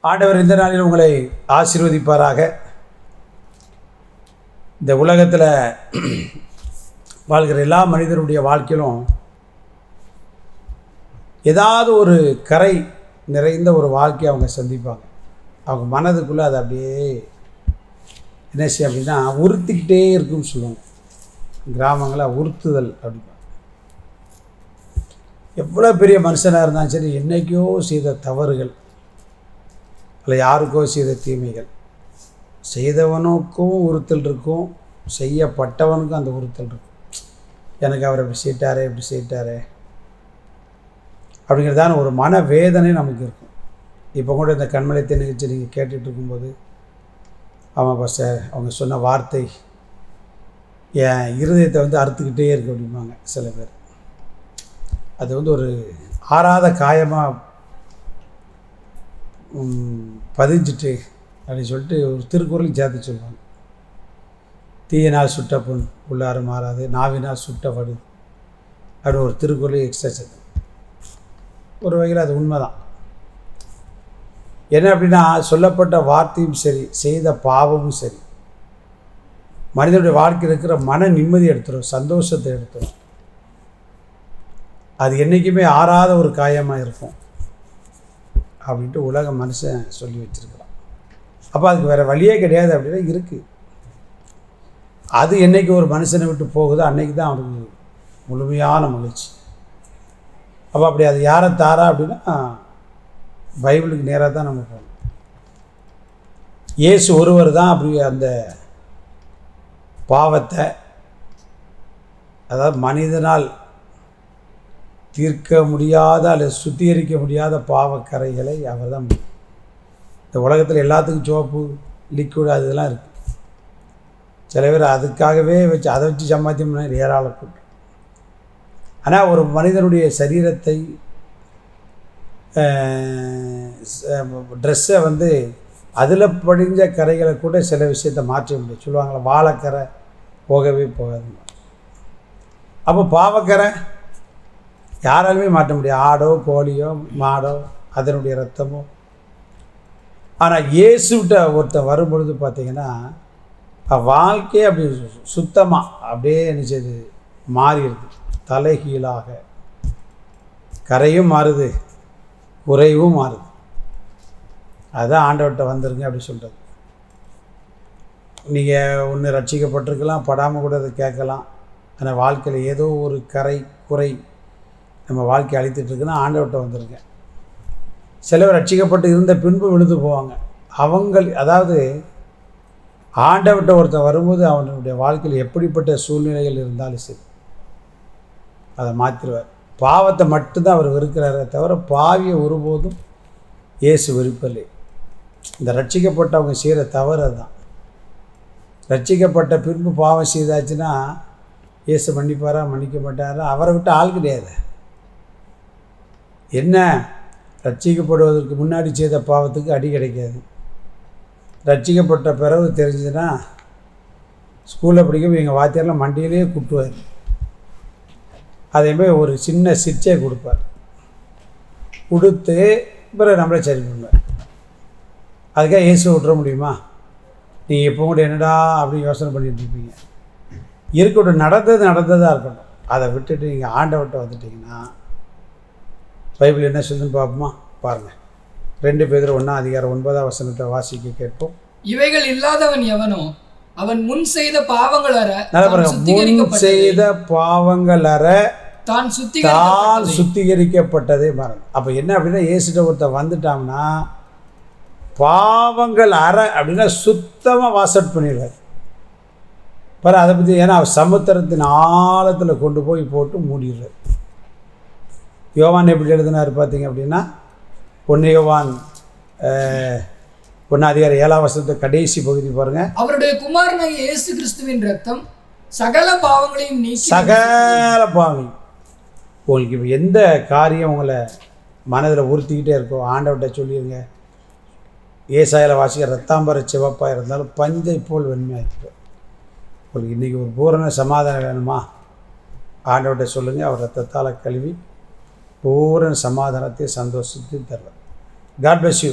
ஆண்டவர் இந்த நாளில் உங்களை ஆசீர்வதிப்பாராக. இந்த உலகத்தில் வாழ்கிற எல்லா மனிதருடைய வாழ்க்கையிலும் ஏதாவது ஒரு கரை நிறைந்த ஒரு வாழ்க்கையை அவங்க சந்திப்பாங்க. அவங்க மனதுக்குள்ளே அதை அப்படியே என்ன செய்யும் அப்படின்னா உறுத்திக்கிட்டே இருக்குன்னு சொல்லுவாங்க. கிராமங்களை உறுத்துதல் அப்படிம்பாங்க. எவ்வளோ பெரிய மனுஷனாக இருந்தாலும் சரி என்றைக்கோ செய்த தவறுகள். இல்லை யாருக்கோ செய்த தீமைகள். செய்தவனுக்கும் உறுத்தல் இருக்கும் செய்யப்பட்டவனுக்கும் அந்த உறுத்தல் இருக்கும். எனக்கு அவர் இப்படி செய்யிட்டாரே இப்படி செய்யிட்டாரே அப்படிங்கிறதான ஒரு மன வேதனை நமக்கு இருக்கும். இப்போ கூட இந்த கண்மலைத்தை நிகழ்ச்சி நீங்கள் கேட்டுட்டு இருக்கும்போது ஆமாம் சார் அவங்க சொன்ன வார்த்தை என் இருதயத்தை வந்து அறுத்துக்கிட்டே இருக்கு அப்படிம்பாங்க சில பேர். அது வந்து ஒரு ஆறாத காயமாக பதிஞ்சிட்டு அப்படின்னு சொல்லிட்டு ஒரு திருக்குறளையும் சேர்த்து சொல்லுவாங்க. தீயினால் சுட்ட புண் உள்ளாறு மாறாது நாவினால் சுட்ட வடு அப்படின்னு ஒரு திருக்குறளையும் எக்ஸ்ட்ரா சேர்த்து. ஒரு வகையில் அது உண்மைதான். என்ன அப்படின்னா சொல்லப்பட்ட வார்த்தையும் சரி செய்த பாவமும் சரி மனிதனுடைய வாழ்க்கையில் இருக்கிற மன நிம்மதி எடுத்துரும் சந்தோஷத்தை எடுத்துரும். அது என்றைக்குமே ஆறாத ஒரு காயமாக இருக்கும். அப்படின்ட்டு உலக மனுஷன் சொல்லி வச்சுருக்கிறான். அப்போ அதுக்கு வேறு வழியே கிடையாது அப்படின்னா இருக்குது அது என்னைக்கு ஒரு மனுஷனை விட்டு போகுதோ அன்றைக்கி தான் அவனுக்கு முழுமையான மகிழ்ச்சி. அப்போ அப்படி அது யாரை தாரா அப்படின்னா பைபிளுக்கு நேராக தான் நம்ம போகணும். இயேசு ஒருவர் தான் அப்படி அந்த பாவத்தை அதாவது மனிதனால் தீர்க்க முடியாத அல்லது சுத்திகரிக்க முடியாத பாவக்கரைகளை அவர் தான் இந்த உலகத்தில் எல்லாத்துக்கும் சோப்பு லிக்விட் அது இதெல்லாம் இருக்குது சில பேர் அதுக்காகவே வச்சு அதை வச்சு சம்பாத்தியம் பண்ண ஏராளம் ஆனால் ஒரு மனிதனுடைய சரீரத்தை ட்ரெஸ்ஸை வந்து அதில் படிஞ்ச கரைகளை கூட சில விஷயத்தை மாற்ற முடியும் சொல்லுவாங்களே வாழைக்கரை போகவே போகாது அப்போ பாவக்கரை யாராலுமே மாற்ற முடியாது. ஆடோ கோழியோ மாடோ அதனுடைய ரத்தமோ ஆனால் இயேசுகிட்ட ஒருத்தன் வரும்பொழுது பார்த்தீங்கன்னா வாழ்க்கையே அப்படி சுத்தமாக அப்படியே நினச்சது மாறிடுது. தலைகீழாக. கரையும் மாறுது குறைவும் மாறுது. அதுதான் ஆண்டவர்கிட்ட வந்துருங்க அப்படி சொல்கிறது நீங்கள் ஒன்று ரட்சிக்கப்பட்டிருக்கலாம் படாமல் கூட அதை கேட்கலாம். ஆனால் வாழ்க்கையில் ஏதோ ஒரு கரை குறை நம்ம வாழ்க்கை அழித்துட்ருக்குன்னா ஆண்டவர்கிட்ட வந்திருக்கேன். சிலவர் ரட்சிக்கப்பட்டு இருந்த பின்பு விழுந்து போவாங்க. அவங்கள் அதாவது ஆண்டவர்கிட்ட ஒருத்தன் வரும்போது அவனுடைய வாழ்க்கையில் எப்படிப்பட்ட சூழ்நிலைகள் இருந்தாலும் சரி அதை மாற்றிடுவார் பாவத்தை மட்டும்தான் அவர் வெறுக்கிறாரே தவிர பாவியை ஒருபோதும் இயேசு வெறுப்பில்லை இந்த ரட்சிக்கப்பட்டவங்க செய்கிற தவறு அதுதான். ரட்சிக்கப்பட்ட பின்பு பாவம் செய்தாச்சுன்னா இயேசு மன்னிப்பாரா மன்னிக்க மாட்டாரா அவரை விட்டு ஆள் கிடையாது. என்ன? ரட்சிக்கப்படுவதற்கு முன்னாடி செய்த பாவத்துக்கு அடி கிடைக்காது. ரட்சிக்கப்பட்ட பிறகு தெரிஞ்சதுன்னா ஸ்கூலில் படிக்கும் எங்கள் வாத்தியாரெலாம் மண்டியிலே குட்டுவார். அதேமாதிரி ஒரு சின்ன சிற்சை கொடுப்பார். கொடுத்து பிறகு நம்மளே சரி பண்ணுவார். அதுக்காக இயேசு விட்டுற முடியுமா? நீங்கள் எப்போ கூட என்னடா அப்படின்னு யோசனை பண்ணிகிட்டு இருப்பீங்க. இருக்கட்டும் நடந்தது நடந்ததாக இருக்கட்டும். அதை விட்டுட்டு நீங்கள் ஆண்டவட்ட வந்துட்டிங்கன்னா பைபிள் என்ன சொல்லுன்னு பார்ப்போமா? பாருங்கள் ரெண்டு பேர் ஒன்றா அதிகாரம் ஒன்பதாம் வசனத்தை வாசிக்க கேட்போம். இவைகள் இல்லாதவன் எவனோ அவன் முன் செய்த பாவங்கள் அற. செய்த பாவங்கள் அற தான் தான் சுத்திகரிக்கப்பட்டது. சுத்திகரிக்கப்பட்டதே பாருங்க. அப்போ என்ன அப்படின்னா ஏசுட்ட ஒருத்தன் வந்துட்டாங்கன்னா பாவங்கள் அற அப்படின்னா சுத்தமாக வாசட் பண்ணிடுவார். பாரு அதை பற்றி ஏன்னா சமுத்திரத்தின் ஆழத்தில் கொண்டு போய் போட்டு மூடிடுறார். யோவான் எப்படி எழுதினார் பார்த்தீங்க அப்படின்னா ஒன்று யோவான் ஒன்று அதிகாரம் ஏழாம் வருஷத்து கடைசி பகுதி பாருங்கள் அவருடைய குமாரனாகிய இயேசு கிறிஸ்துவின் ரத்தம் சகல பாவங்களையும் நீக்கி சகல பாவி உங்களுக்கு இப்போ எந்த காரியம் உங்களை மனதில் உறுத்திக்கிட்டே இருக்கோ ஆண்டவர்கிட்ட சொல்லிடுங்க ஏசாயில் வாசிக்க ரத்தாம்பர சிவப்பாக இருந்தாலும் பஞ்சை போல் வெண்மையாக இருக்கும். உங்களுக்கு இன்றைக்கி ஒரு பூரண சமாதானம் வேணுமா? ஆண்டவர்கிட்ட சொல்லுங்கள் அவர் ரத்தத்தால் கழுவி பூரண சமாதானத்தை சந்தோஷத்தையும் தருவார். God bless you